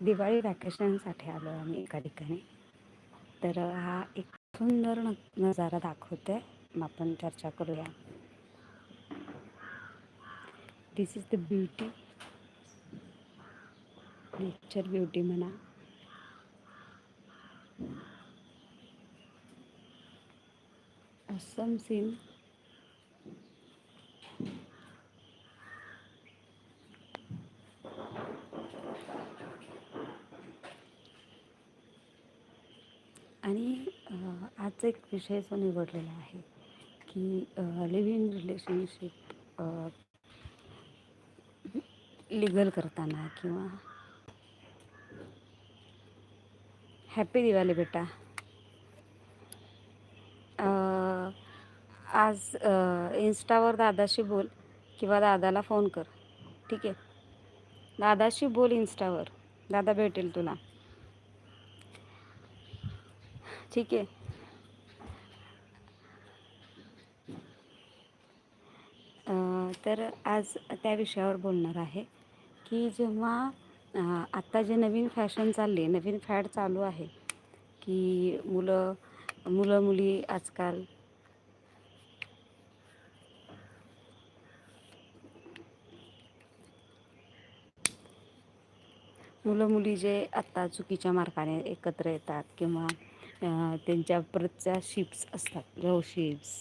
दिवाळी वॅकेशनसाठी आलो आम्ही एका ठिकाणी. तर हा एक सुंदर न नजारा दाखवते मग आपण चर्चा करूया. This is the beauty nature beauty म्हणा. असम सीन आणि अ, आज एक विषय जो निवडलेला आहे की लिव्ह इन रिलेशनशिप लिगल करताना किंवा हॅपी दिवाळी बेटा. आज इन्स्टावर दादाशी बोल किंवा दादाला फोन कर. ठीक आहे? दादाशी बोल इन्स्टावर. दादा भेटेल तुला. ठीक आहे? तर आज त्या विषयावर बोलणार आहे की जेव्हा आत्ता जे नवीन फॅशन चालली नवीन फॅड चालू आहे की मुलं मुलं मुली आजकाल मुलं मुली जे आत्ता चुकीच्या मार्गाने एकत्र येतात किंवा त्यांच्या परतच्या शिप्स असतात love ships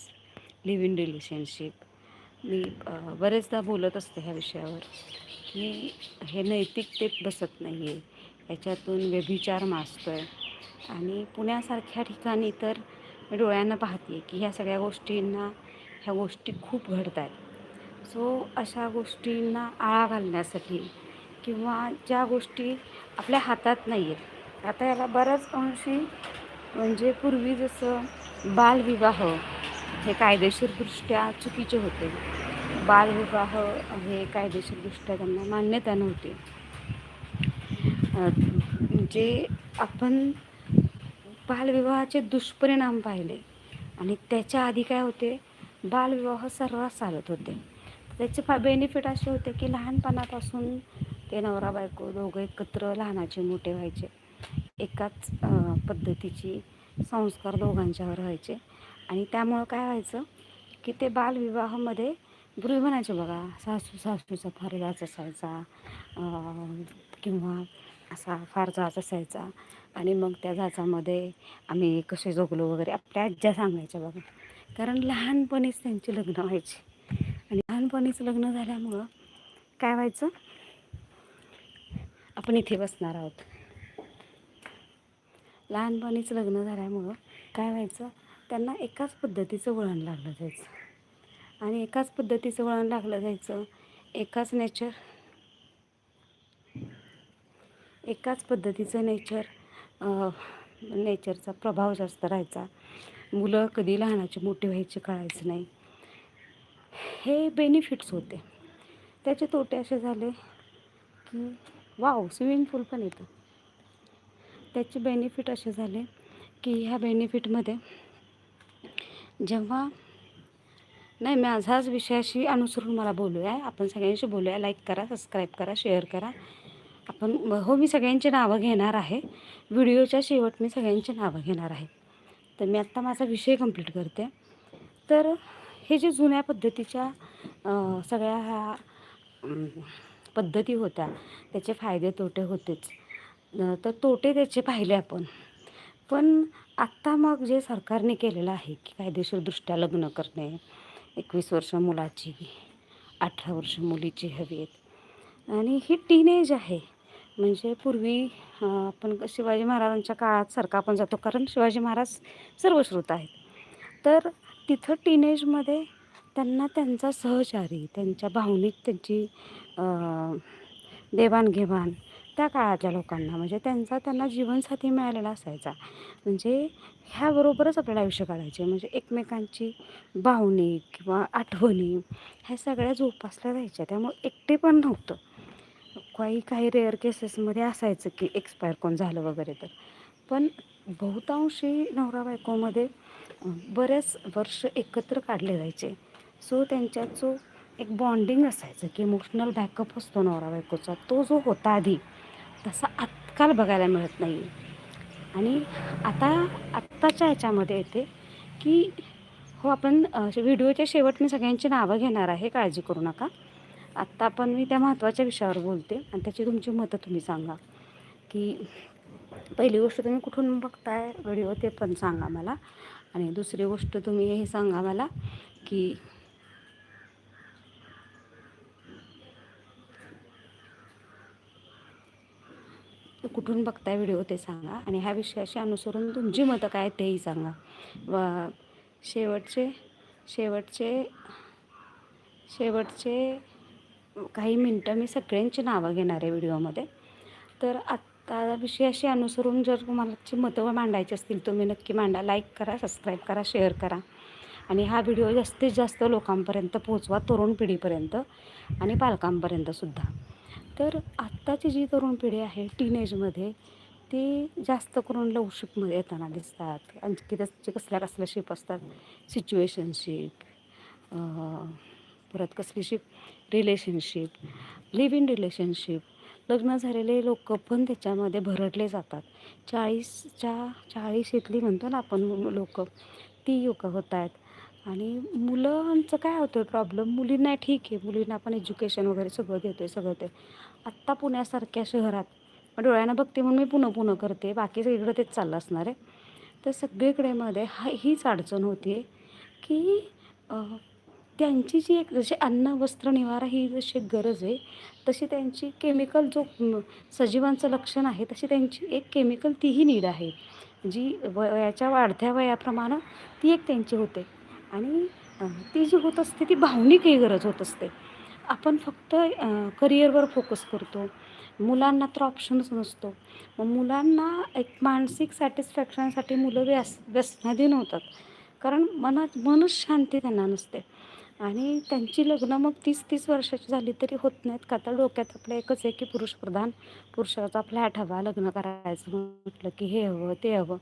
live in relationship मी बरेचदा बोलत असते ह्या विषयावर की हे नैतिकतेत बसत नाही आहे याच्यातून व्यभिचार मासतो आहे आणि पुण्यासारख्या ठिकाणी तर मी डोळ्यांना पाहते की ह्या सगळ्या गोष्टींना ह्या गोष्टी खूप घडत आहेत सो अशा गोष्टींना आळा घालण्यासाठी किंवा ज्या गोष्टी आपल्या हातात नाही आहेत आता याला बऱ्याच अंशी म्हणजे पूर्वी जसं बालविवाह हे कायदेशीरदृष्ट्या चुकीचे होते. बालविवाह हे कायदेशीरदृष्ट्या त्यांना मान्यता नव्हती. म्हणजे जे आपण बालविवाहाचे दुष्परिणाम पाहिले आणि त्याच्या आधी काय होते? बालविवाह सर्रास चालत होते. त्याचे फा बेनिफिट असे होते की लहानपणापासून ते नवरा बायको दोघं एकत्र लहानाचे मोठे व्हायचे. एकाच पद्धतीची संस्कार दोघांच्यावर व्हायचे. आणि त्यामुळं काय व्हायचं की ते बालविवाहामध्ये पूर्वी म्हणायचे बघा सासू सासूचा फार जाच असायचा किंवा असा फार जाच असायचा. आणि मग त्या जाचामध्ये आम्ही कसे जगलो वगैरे आपल्या आज्या सांगायच्या बघा. कारण लहानपणीच त्यांची लग्न व्हायची. आणि लहानपणीच लग्न झाल्यामुळं काय व्हायचं? आपण इथे बसणार आहोत. लहानपणीच लग्न झाल्यामुळं काय व्हायचं? त्यांना एकाच पद्धतीचं वळण लागलं जायचं. आणि एकाच पद्धतीचं वळण लागलं जायचं एकाच नेचर एकाच पद्धतीचं नेचर नेचरचा प्रभाव जास्त राहायचा. मुलं कधी लहानाची मोठी व्हायची कळायचं नाही. हे बेनिफिट्स होते. त्याचे तोटे असे झाले की वाव स्विमिंग पूल पण येतं. त्याचे बेनिफिट असे झाले की ह्या बेनिफिटमध्ये जेव्हा? नाही माझाच विषयाशी अनुसरून मला बोलूया. आपण सगळ्यांशी बोलूया. लाईक करा सबस्क्राईब करा शेअर करा. आपण हो मी सगळ्यांची नावं घेणार आहे. व्हिडिओच्या शेवट मी सगळ्यांची नावं घेणार आहे. तर मी आत्ता माझा विषय कंप्लीट करते. तर हे जे जुन्या पद्धतीच्या सगळ्या ह्या पद्धती होत्या त्याचे फायदे तोटे होतेच. तर तोटे त्याचे पाहिले आपण. पण आत्ता मग जे सरकारने केलेलं आहे की कायदेशीरदृष्ट्या लग्न करणे एकवीस वर्ष मुलाची अठरा वर्ष मुलीची हवी आहेत. आणि ही टीनेज आहे. म्हणजे पूर्वी आपण शिवाजी महाराजांच्या काळात सारखा आपण जातो कारण शिवाजी महाराज सर्वश्रुत आहेत. तर तिथं टीनेजमध्ये त्यांना त्यांचा सहचारी त्यांच्या भावनिक त्यांची देवाणघेवाण त्या काळातल्या लोकांना म्हणजे त्यांचा त्यांना जीवनसाथी मिळालेला असायचा. म्हणजे ह्याबरोबरच आपल्याला आयुष्य काढायचे. म्हणजे एकमेकांची भावनिक किंवा आठवणी ह्या सगळ्या जोपासल्या जायच्या. त्यामुळे एकटे पण नव्हतं. काही काही रेअर केसेसमध्ये असायचं की एक्सपायर कोण झालं वगैरे तर. पण बहुतांशी नवरा बायकोमध्ये बऱ्याच बरेच वर्ष एकत्र काढले जायचे. सो त्यांच्यात जो एक बॉन्डिंग असायचं की इमोशनल बॅकअप असतो नवरा बायकोचा. तो जो होता आधी तसा आजकाल बघायला मिळत नाही. आणि आता आत्ताच्या ह्याच्यामध्ये येते की हो आपण व्हिडिओच्या शेवट मी सगळ्यांची नावं घेणार आहे काळजी करू नका. आत्ता पण मी त्या महत्त्वाच्या विषयावर बोलते आणि त्याची तुमची मतं तुम्ही सांगा. की पहिली गोष्ट तुम्ही कुठून बघताय व्हिडिओ ते पण सांगा मला. आणि दुसरी गोष्ट तुम्ही हे सांगा मला की कुठून बघताय व्हिडिओ ते सांगा. आणि ह्या विषयाशी अनुसरून तुमची मतं काय तेही सांगा. व शेवटचे शेवटचे शेवटचे काही मिनटं मी सगळ्यांची नावं घेणार आहे व्हिडिओमध्ये. तर आत्ता विषयाशी अनुसरून जर तुम्हाला मतं मांडायची असतील तुम्ही नक्की मांडा. लाईक करा सबस्क्राईब करा शेअर करा. आणि हा व्हिडिओ जास्तीत जास्त लोकांपर्यंत पोहोचवा तरुण पिढीपर्यंत आणि पालकांपर्यंतसुद्धा तर आत्ताची जी तरुण पिढी आहे टीनेजमध्ये ती जास्त करून लवशिपमध्ये येताना दिसतात. आणखी त्याचे कसल्या कसल्या शिप असतात? सिच्युएशनशिप परत कसली ship relationship live in relationship लग्न झालेले लोक पण त्याच्यामध्ये भरडले जातात. चाळीसच्या चाळीशीतली म्हणतो ना आपण लोक ती युग होत आहेत आणि मुलांचं काय होतं प्रॉब्लेम मुलींना ठीक आहे. मुलींना आपण एज्युकेशन वगैरे सगळं देतो आहे सगळं ते. आत्ता पुण्यासारख्या शहरात. डोळ्यानं बघते म्हणून मी पुन्हा पुन्हा करते. बाकी सगळीकडे तेच चाललं असणार आहे. तर सगळीकडे मध्ये हा हीच अडचण होती आहे की त्यांची जी एक जशी अन्न वस्त्र निवारा ही जशी गरज आहे तशी त्यांची केमिकल जो सजीवांचं लक्षण आहे तशी त्यांची एक केमिकल तीही नीड आहे. जी वयाच्या वाढत्या वयाप्रमाणे ती एक त्यांची होते. आणि ती जी होत असते ती भावनिकही गरज होत असते. आपण फक्त करिअरवर फोकस करतो. मुलांना तर ऑप्शनच नसतो. मग मुलांना एक मानसिक सॅटिस्फॅक्शनसाठी मुलं व्यस व्यसनाधीन होतात. कारण मनात मनच शांती त्यांना नसते. आणि त्यांची लग्न मग तीस तीस वर्षाची झाली तरी होत नाहीत का? तर डोक्यात आपलं एकच आहे की पुरुषप्रधान पुरुषाचा फ्लॅट हवा लग्न करायचं म्हटलं की हे हवं ते हवं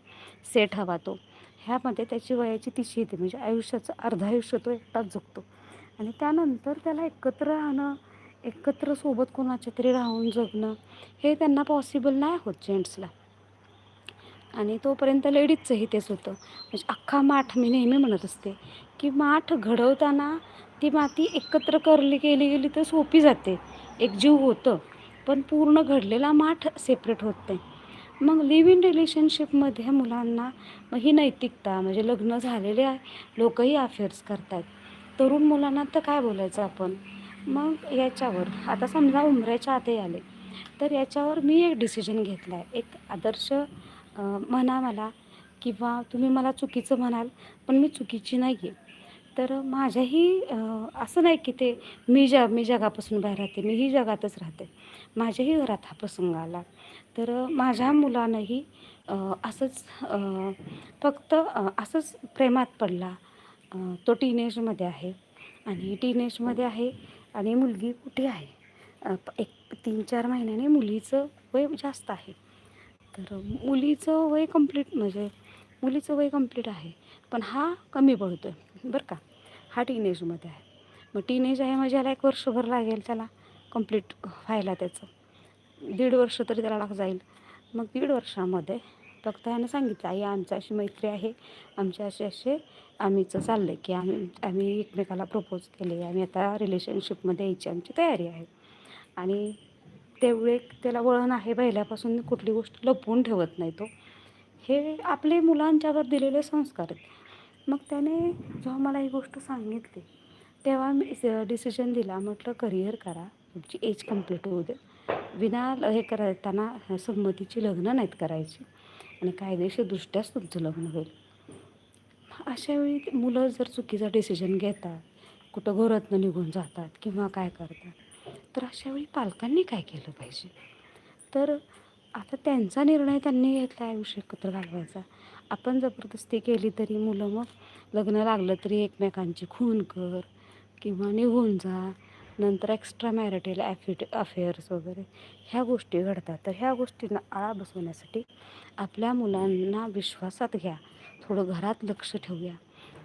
सेट हवा तो. ह्यामध्ये त्याची वयाची तिशी येते. म्हणजे आयुष्याचं अर्ध आयुष्य तो एकटाच जगतो. आणि त्यानंतर त्याला एकत्र राहणं एकत्र सोबत कोणाच्या तरी राहून जगणं हे त्यांना पॉसिबल नाही होत जेंट्सला आणि तोपर्यंत लेडीजचंही तेच होतं. म्हणजे अख्खा माठ मी नेहमी म्हणत असते की माठ घडवताना ती माती एकत्र करली केली गेली तर सोपी जाते. एक जीव होतं पण पूर्ण घडलेला माठ सेपरेट होत नाही. मग लिव्ह इन रिलेशनशिपमध्ये मुलांना मग ही नैतिकता म्हणजे लग्न झालेले लोकही अफेअर्स करतात तरुण मुलांना तर काय बोलायचं आपण? मग याच्यावर आता समजा उमऱ्याच्या आतही आले तर याच्यावर मी एक डिसिजन घेतला आहे एक आदर्श म्हणा मला किंवा तुम्ही मला चुकीचं म्हणाल पण मी चुकीची नाही आहे तर माझ्याही असं नाही की ते मी जग मी जगापासून बाहेर राहते मीही जगातच राहते. माझ्याही घरात हा प्रसंग आला. तर माझ्या मुलानंही असंच फक्त असंच प्रेमात पडला. तो टीनेजमध्ये आहे. आणि टीनेजमध्ये आहे आणि मुलगी कुठे आहे? एक तीन चार महिन्याने मुलीचं वय जास्त आहे. तर मुलीचं वय कंप्लीट म्हणजे मुलीचं वय कंप्लीट आहे. पण हा कमी पडतो आहे बरं का? हा टीनेजमध्ये आहे. मग टीनेज आहे म्हणजे याला एक वर्षभर लागेल त्याला कंप्लीट व्हायला त्याचं. दीड वर्ष तरी त्याला लाग जाईल. मग दीड वर्षामध्ये फक्त ह्यानं सांगितलं आई आमचं अशी मैत्री आहे. आमचे असे असे आम्हीचं चाललं आहे की आम्ही आम्ही एकमेकाला प्रपोज केले. आम्ही आता रिलेशनशिपमध्ये यायची आमची तयारी आहे. आणि तेवढे त्याला वळण आहे पहिल्यापासून कुठली गोष्ट लपवून ठेवत नाही तो. हे आपले मुलांच्यावर दिलेले संस्कार आहेत. मग त्याने जेव्हा मला ही गोष्ट सांगितली तेव्हा मी डिसिजन दिला. म्हटलं करिअर करा. तुमची एज कंप्लीट होऊ दे. विना हे करताना संमतीची लग्न नाहीत करायची. आणि कायदेशीरदृष्ट्याच तुमचं लग्न होईल. अशा वेळी मुलं जर चुकीचा डिसिजन घेतात कुठं घरातनं निघून जातात किंवा काय करतात तर अशा वेळी पालकांनी काय केलं पाहिजे? तर आता त्यांचा निर्णय त्यांनी घेतला आयुष्य एकत्र घालवायचा. आपण जबरदस्ती केली तरी मुलं मग लग्न लागलं तरी एकमेकांची खून कर किंवा निघून जा. नंतर एक्स्ट्रा मॅरिटल ॲफिट अफेअर्स वगैरे ह्या गोष्टी घडतात. तर ह्या गोष्टींना आळा बसवण्यासाठी आपल्या मुलांना विश्वासात घ्या. थोडं घरात लक्ष ठेवूया.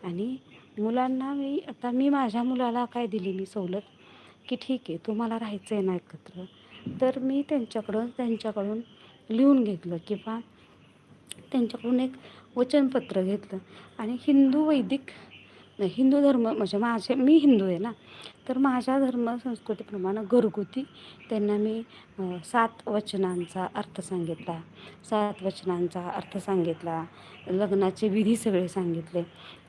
आणि मुलांना मी आता मी माझ्या मुलाला काय दिली मी सवलत? की ठीक आहे तुम्हाला राहायचं आहे ना एकत्र. तर मी त्यांच्याकडं त्यांच्याकडून लिहून घेतलं किंवा त्यांच्याकडून एक वचनपत्र घेतलं. आणि हिंदू वैदिक हिंदू धर्म म्हणजे माझे मी हिंदू आहे ना. तर माझ्या धर्म संस्कृतीप्रमाणे घरगुती त्यांना मी सात वचनांचा अर्थ सांगितला. सात वचनांचा अर्थ सांगितला. लग्नाचे विधी सगळे सांगितले.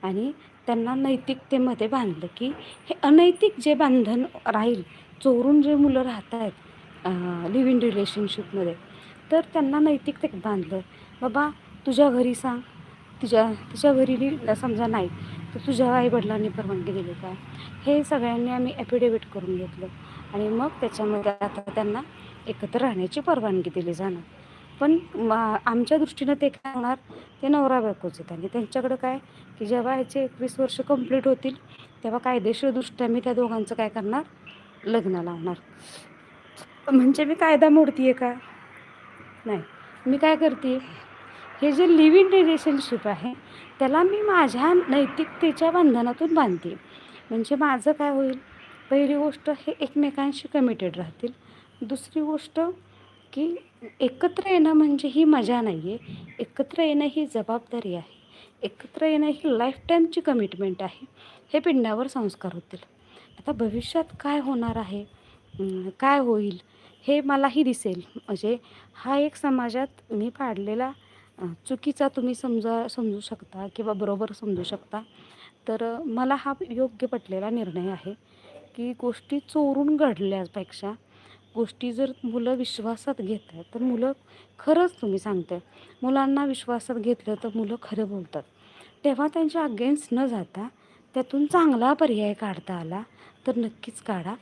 आणि त्यांना नैतिकतेमध्ये बांधलं की हे अनैतिक जे बांधन राहील चोरून जे मुलं राहत आहेत लिव्ह इन रिलेशनशिपमध्ये तर त्यांना नैतिकते बांधलं. बाबा तुझ्या घरी सांग. तुझ्या तुझ्या घरी समजा नाही तर तुझ्या आईवडिलांनी परवानगी दिली का? हे सगळ्यांनी आम्ही ॲफिडेविट करून घेतलं. आणि मग त्याच्यामध्ये आता त्यांना एकत्र राहण्याची परवानगी दिली जाणार. पण आमच्या दृष्टीनं ते काय होणार ते नवरा बायकोच आणि त्यांच्याकडं काय की जेव्हा ह्याचे एकवीस वर्ष कंप्लीट होतील तेव्हा कायदेशीरदृष्ट्या मी त्या दोघांचं काय करणार? लग्न लावणार. म्हणजे मी कायदा मोडती आहे का? नाही. मी काय करते हे जे लिव्ह इन रिलेशनशिप आहे त्याला मी माझ्या नैतिकतेच्या बंधनातून बांधते. म्हणजे माझं काय होईल? पहिली गोष्ट हे एकमेकांशी कमिटेड राहतील. दुसरी गोष्ट की एकत्र येणं म्हणजे ही मजा नाही आहे एकत्र येणं ही जबाबदारी आहे. एकत्र येणं ही लाईफटाईमची कमिटमेंट आहे. हे पिंडावर संस्कार होतील. आता भविष्यात काय होणार आहे? काय होईल? हे मलाही दिसेल. म्हणजे हा एक समाजात मी पाडलेला चुकीचा तुम्ही समजा समजू शकता किंवा बरोबर समजू शकता. तर मला हा योग्य पटलेला निर्णय आहे की गोष्टी चोरून घडल्यापेक्षा गोष्टी जर मुलं विश्वासात घेत आहेत तर मुलं खरंच तुम्ही सांगताय. मुलांना विश्वासात घेतलं तर मुलं खरं बोलतात. तेव्हा त्यांच्या अगेन्स्ट न जाता त्यातून चांगला पर्याय काढता आला तर नक्कीच काढा.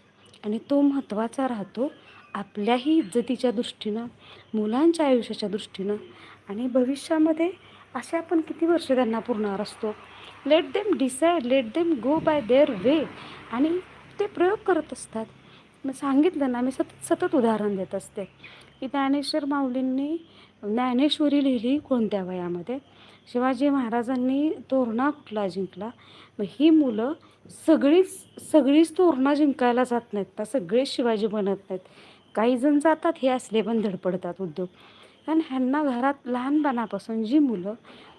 आणि तो महत्त्वाचा राहतो आपल्याही इज्जतीच्या दृष्टीनं मुलांच्या आयुष्याच्या दृष्टीनं आणि भविष्यामध्ये असे आपण किती वर्ष त्यांना पुरणार असतो? Let them decide let them go by their way आणि ते प्रयोग करत असतात. मी सांगितलं ना मी सतत सतत उदाहरण देत असते. की ज्ञानेश्वर माऊलींनी ज्ञानेश्वरी लिहिली कोणत्या वयामध्ये? शिवाजी महाराजांनी तोरणा कुठला जिंकला? मग ही मुलं सगळीच सगळीच तोरणा जिंकायला जात नाहीत ना सगळेच शिवाजी बनत नाहीत. काही जण जातात हे असले पण धडपडतात उद्योग. कारण ह्यांना घरात लहानपणापासून जी मुलं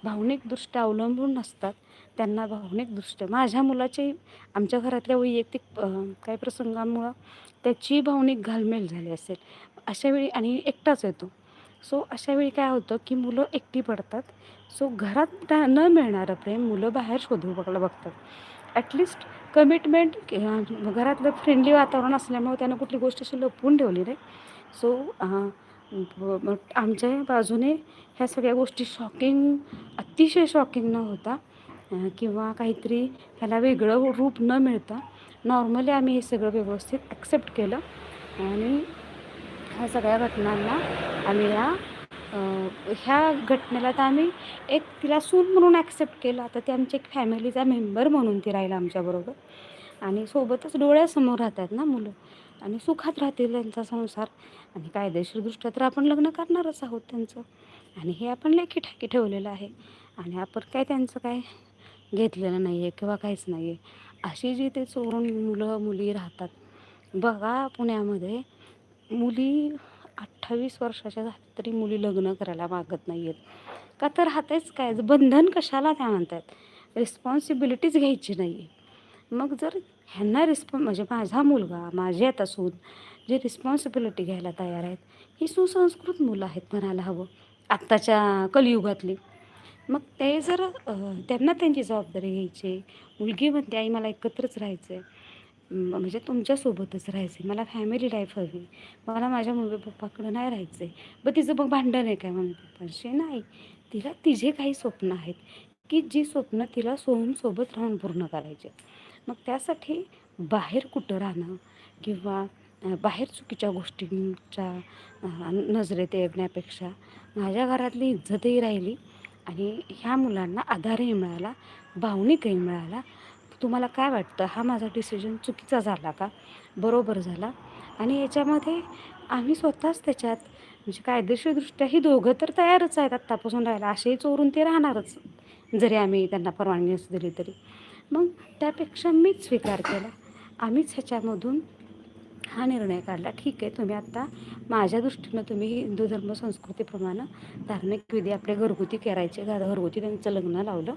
भावनिकदृष्ट्या अवलंबून नसतात त्यांना भावनिकदृष्ट्या माझ्या मुलाची आमच्या घरातल्या वैयक्तिक काही प्रसंगांमुळं त्याची भावनिक घालमेल झाली असेल. अशावेळी आणि एकटाच येतो. सो अशावेळी काय होतं की मुलं एकटी पडतात. सो घरात न मिळणारं प्रेम मुलं बाहेर शोधू बघायला बघतात. ॲटलिस्ट कमिटमेंट घरातलं फ्रेंडली वातावरण असल्यामुळे त्यानं कुठली गोष्ट अशी लपवून ठेवली नाही. सो आमच्या बाजूने ह्या सगळ्या गोष्टी शॉकिंग अतिशय शॉकिंग न होता किंवा काहीतरी ह्याला वेगळं रूप न मिळता नॉर्मली आम्ही हे सगळं व्यवस्थित ॲक्सेप्ट केलं. आणि ह्या सगळ्या घटनांना आम्ही ह्या ह्या घटनेला तर आम्ही एक तिला सून म्हणून ॲक्सेप्ट केलं. आता ती आमच्या एक फॅमिलीचा मेंबर म्हणून ती राहिला आमच्याबरोबर. आणि सोबतच डोळ्यासमोर राहतात ना मुलं. आणि सुखात राहतील त्यांचा संसार. आणि कायदेशीरदृष्ट्या तर आपण लग्न करणारच आहोत त्यांचं. आणि हे आपण लेखी ठाकी ठेवलेलं आहे. आणि आपण काय त्यांचं काय घेतलेलं नाही आहे किंवा काहीच नाही आहे अशी जी ते चोरून मुलं मुली राहतात. बघा पुण्यामध्ये मुली अठ्ठावीस वर्षाच्या झाल्या तरी मुली लग्न करायला मागत नाही आहेत का तर हातेच काय? बंधन कशाला त्या म्हणतात? रिस्पॉन्सिबिलिटीज घ्यायची नाही आहे मग जर ह्यांना रिस्पॉ म्हणजे माझा मुलगा माझे आता सून जे रिस्पॉन्सिबिलिटी घ्यायला तयार आहेत ही सुसंस्कृत मुलं आहेत म्हणायला हवं आत्ताच्या कलियुगातली. मग ते जर त्यांना त्यांची जबाबदारी घ्यायची मुलगी म्हणते आई मला एकत्रच राहायचं आहे म्हणजे तुमच्यासोबतच राहायचं आहे मला फॅमिली लाईफ हवी मला माझ्या मम्मी पप्पाकडं नाही राहायचं आहे मग तिचं मग भांडण आहे काय मम्मी पप्पांशी? नाही तिला तिचे काही स्वप्न आहेत की जी स्वप्न तिला सोहमसोबत राहून पूर्ण करायचे मग त्यासाठी बाहेर कुठं राहणं किंवा बाहेर चुकीच्या गोष्टींच्या नजरेत येण्यापेक्षा माझ्या घरातली इज्जतही राहिली आणि ह्या मुलांना आधारही मिळाला भावनिकही मिळाला. तुम्हाला काय वाटतं? हा माझा डिसिजन चुकीचा झाला का? बरोबर झाला? आणि याच्यामध्ये आम्ही स्वतःच त्याच्यात म्हणजे कायदेशीरदृष्ट्या ही दोघं तर तयारच आहेत आत्तापासून राहायला. असेही चोरून ते राहणारच जरी आम्ही त्यांना परवानगी असं दिली तरी. मग त्यापेक्षा मीच स्वीकार केला. आम्हीच ह्याच्यामधून हा निर्णय काढला. ठीक आहे तुम्ही आत्ता माझ्या दृष्टीनं तुम्ही हिंदू धर्म संस्कृतीप्रमाणे धार्मिक विधी आपले घरगुती करायचे घरगुती त्यांचं लग्न लावलं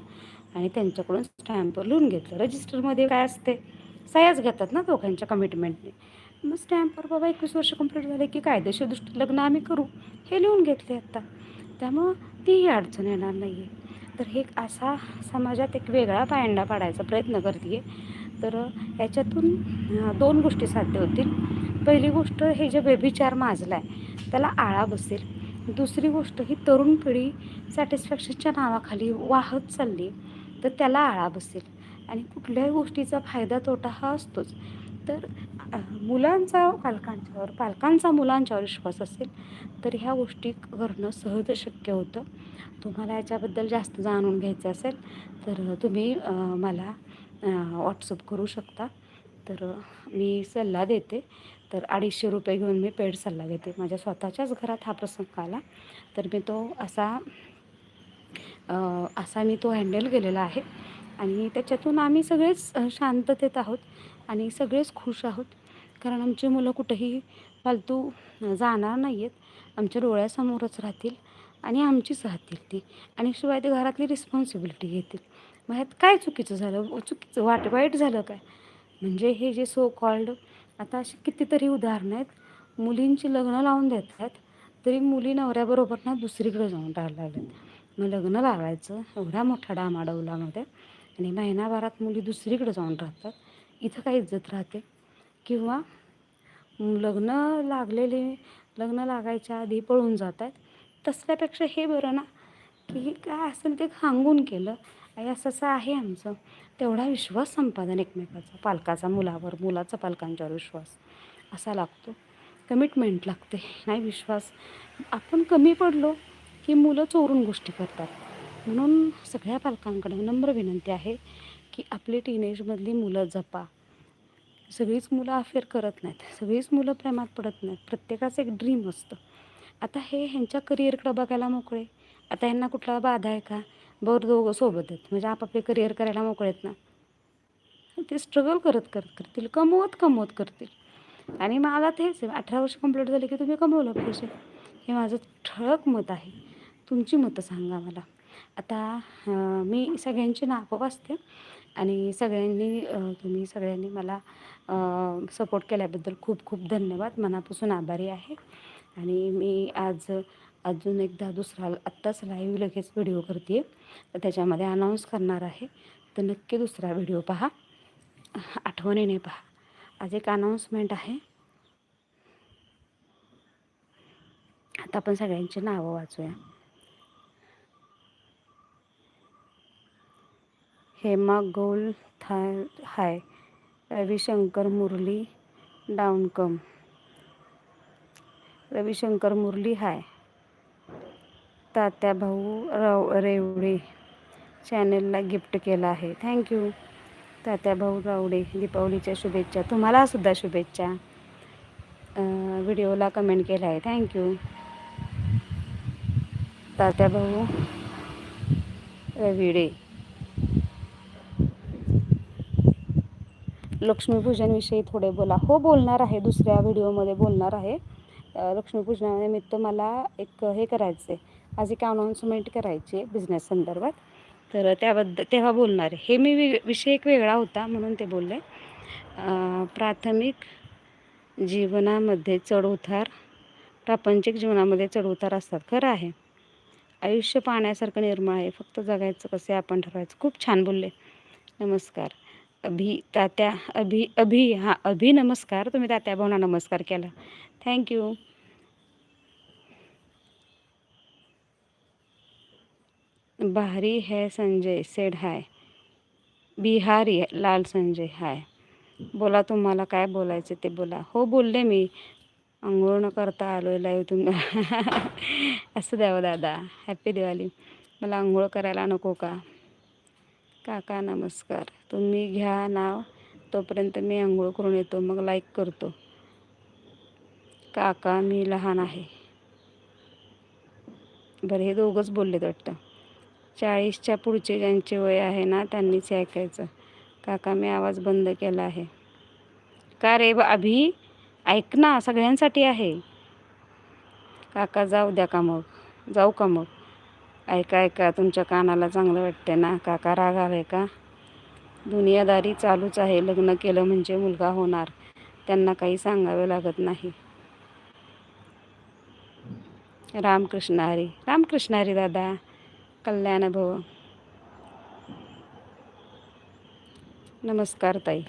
आणि त्यांच्याकडून स्टॅम्प लिहून घेतलं. रजिस्टरमध्ये काय असते? सह्याच घेतात ना दोघांच्या कमिटमेंटने मग स्टॅम्पवर बाबा एकवीस वर्ष कंप्लीट झाले की कायदेशीर दृष्टी लग्न आम्ही करू. हे लिहून घेतले आत्ता त्यामुळं तीही अडचण येणार नाही आहे तर हे एक असा समाजात एक वेगळा पायंडा पाडायचा प्रयत्न करते तर याच्यातून दोन गोष्टी साध्य होतील. पहिली गोष्ट हे जे व्यभिचार माजला आहे त्याला आळा बसेल. दुसरी गोष्ट ही तरुण पिढी सॅटिस्फॅक्शनच्या नावाखाली वाहत चालली तर त्याला आळा बसेल. आणि कुठल्याही गोष्टीचा फायदा तोटा हा असतोच. तर मुलांचा पालकांच्यावर पालकांचा मुलांच्यावर विश्वास असेल तर ह्या गोष्टी करणं सहज शक्य होतं. तुम्हाला याच्याबद्दल जास्त जाणून घ्यायचं असेल तर तुम्ही मला व्हॉट्सअप करू शकता. तर मी सल्ला देते. तर अडीचशे रुपये घेऊन मी पेड सल्ला घेते माझ्या स्वतःच्याच घरात हा प्रसंग आला. तर मी तो असा असा मी तो हँडल केलेला आहे. आणि त्याच्यातून आम्ही सगळेच शांततेत आहोत. आणि सगळेच खुश आहोत. कारण आमची मुलं कुठेही फालतू जाणार नाही आहेत आमच्या डोळ्यासमोरच राहतील आणि आमचीच राहतील ती. आणि शिवाय ते घरातली रिस्पॉन्सिबिलिटी घेतील. मग ह्यात काय चुकीचं झालं? चुकीचं वाट वाईट झालं काय? म्हणजे हे जे सो कॉल्ड आता अशी कितीतरी उदाहरणं आहेत. मुलींची लग्न लावून देत आहेत तरी मुली नवऱ्याबरोबर ना दुसरीकडे जाऊन राहायला लागल्यात. मग लग्न लावायचं एवढा मोठा डामाडवलामध्ये आणि महिनाभरात मुली दुसरीकडे जाऊन राहतात. इथं काय इज्जत राहते? किंवा लग्न लागलेले लग्न लागायच्या आधी पळून जात आहेत तसल्यापेक्षा हे बरं ना की काय असेल ते सांगून केलं. आई असं असं आहे आमचं. तेवढा विश्वास संपादन एकमेकाचा पालकाचा मुलावर मुलाचा पालकांच्यावर विश्वास. असा लागतो. कमिटमेंट लागते. नाही विश्वास. आपण कमी पडलो की मुलं चोरून गोष्टी करतात. म्हणून सगळ्या पालकांकडे नम्र विनंती आहे की आपली टीनेजमधली मुलं जपा. सगळीच मुलं अफेअर करत नाहीत. सगळीच मुलं प्रेमात पडत नाहीत. प्रत्येकाचं एक ड्रीम असतं. आता हे ह्यांच्या करिअरकडं बघायला मोकळे. आता ह्यांना कुठला बाधा आहे का? बरं दोघं सोबत आहेत. म्हणजे आपापले करिअर करायला मोकळे आहेत ना. ते स्ट्रगल करत करत करतील. कमवत कमवत करतील. आणि मला तेच आहे. अठरा वर्ष कंप्लीट झाले की तुम्ही कमवलं पाहिजे. हे माझं ठळक मत आहे. तुमची मतं सांगा मला. आता मी सगळ्यांची नावं वाचते. आणि सगळ्यांनी तुम्ही सगळ्यांनी मला सपोर्ट केल्याबद्दल खूप खूप धन्यवाद. मनापासून आभारी आहे. आणि मी आज अजून एकदा दुसरा आत्ताच लाईव्ह लगेच व्हिडिओ करते तर त्याच्यामध्ये अनाऊन्स करणार आहे. तर नक्की दुसरा व्हिडिओ पहा. आठवणीने पहा. आज एक अनाऊन्समेंट आहे. आता आपण सगळ्यांची नावं वाचूया. हेमा गोल थाय हाय. रविशंकर मुरली डाउनकम. रविशंकर मुरली हाय. तात्या भाऊ राव रेवडे चॅनेलला गिफ्ट केला आहे. थँक्यू तात्या भाऊ रावडे दीपावलीच्या शुभेच्छा. तुम्हाला सुद्धा शुभेच्छा. व्हिडिओला कमेंट केला आहे. थँक्यू तात्या भाऊ रविडे. लक्ष्मीपूजनविषयी थोडे बोला. हो बोलणार आहे. दुसऱ्या व्हिडिओमध्ये बोलणार आहे. लक्ष्मीपूजनानिमित्त मला एक हे करायचं आहे आज एक अनाऊन्समेंट करायची आहे बिझनेस संदर्भात. तर त्याबद्दल तेव्हा बोलणार आहे. हे मी वि विषय एक वेगळा होता म्हणून ते बोलले. प्राथमिक जीवनामध्ये चढउतार प्रापंचिक जीवनामध्ये चढउतार असतात. खरं आहे. आयुष्य पाण्यासारखं निर्मळ आहे. फक्त जगायचं कसे आपण ठरवायचं? खूप छान बोलले. नमस्कार. अभि तात्या अभि अभि हां अभि नमस्कार. तुम्ही तात्या भावना नमस्कार केला. थँक्यू भारी है संजय सेड हाय. बिहारी लाल संजय हाय. बोला तुम्हाला काय बोलायचं ते बोला. हो बोलले मी. आंघोळ न करता आलो आहे लाईव्ह तुम्ही. असं द्यावं दादा. हॅप्पी दिवाळी. मला आंघोळ करायला नको का? काका नमस्कार. तुम्ही घ्या नाव. तोपर्यंत मी आंघोळ करून येतो. मग लाईक करतो. काका मी लहान आहे. बरं हे दोघंच बोललेत वाटतं. चाळीसच्या पुढचे ज्यांचे वय आहे ना त्यांनीच ऐकायचं. काका मी आवाज बंद केला आहे. का रे अभि? ऐक ना सगळ्यांसाठी आहे. काका जाऊ द्या का मग? जाऊ का मग? ऐका ऐका तुमच्या कानाला चांगलं वाटते ना? काका राग आलाय का? दुनियादारी चालूच आहे लग्न केलं म्हणजे मुलगा होणार. त्यांना काही सांगावे लागत नाही. रामकृष्ण हरी रामकृष्ण हरी दादा कल्याण भव नमस्कार ताई.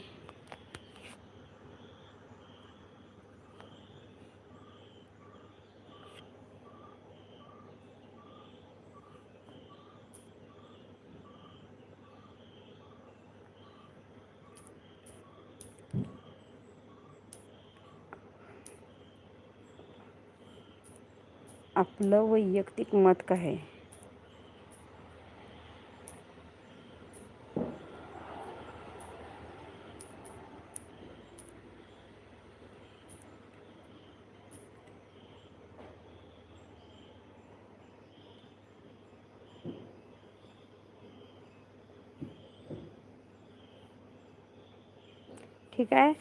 आपलं वैयक्तिक मत काय? आहे ठीक आहे?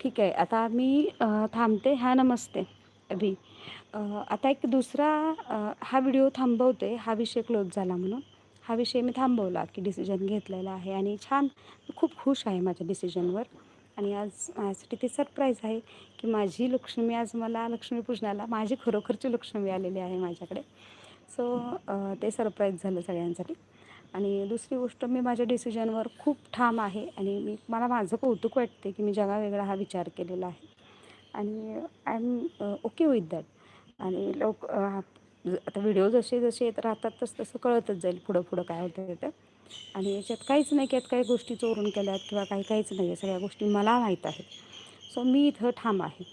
ठीक आहे आता मी थांबते. हा नमस्ते अभि. आता एक दुसरा हा व्हिडिओ थांबवते. हा विषय क्लोज झाला म्हणून. हा विषय मी थांबवला की डिसिजन घेतलेला आहे आणि छान खूप खुश आहे माझ्या डिसिजनवर. आणि आज माझ्यासाठी ते सरप्राईज आहे की माझी लक्ष्मी आज मला लक्ष्मीपूजनाला माझी खरोखरची लक्ष्मी आलेली आहे माझ्याकडे. सो ते सरप्राईज झालं सगळ्यांसाठी. आणि दुसरी गोष्ट मी माझ्या डिसिजनवर खूप ठाम आहे आणि मी मला माझं कौतुक वाटते की मी जगा वेगळा हा विचार केलेला आहे. आणि I am okay with that आणि लोक uh, आता व्हिडिओ जसे जसे येत राहतात तसं तसं कळतच जाईल पुढं पुढं काय होतं ते. आणि याच्यात काहीच नाही की यात काही गोष्टी चोरून केल्यात किंवा काही काहीच नाही आहे सगळ्या गोष्टी मला माहीत आहेत. सो मी इथं ठाम आहे.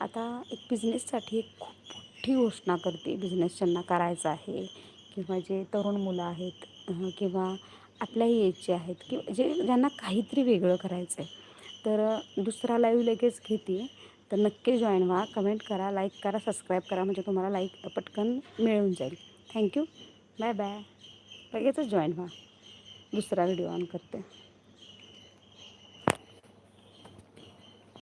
आता एक बिझनेससाठी एक खूप मोठी घोषणा करते बिझनेस ज्यांना करायचा आहे. किंवा जे तरुण मुलं आहेत किंवा आपल्याही एजचे आहेत किंवा जे ज्यांना काहीतरी वेगळं करायचं आहे तर दुसरा लाईव्ह लगेच घेते. तर नक्की जॉईन व्हा कमेंट करा लाईक करा सबस्क्राईब करा म्हणजे तुम्हाला लाईक पटकन मिळून जाईल. थँक्यू बाय बाय लगेचच जॉईन व्हा. दुसरा व्हिडिओ ऑन करते.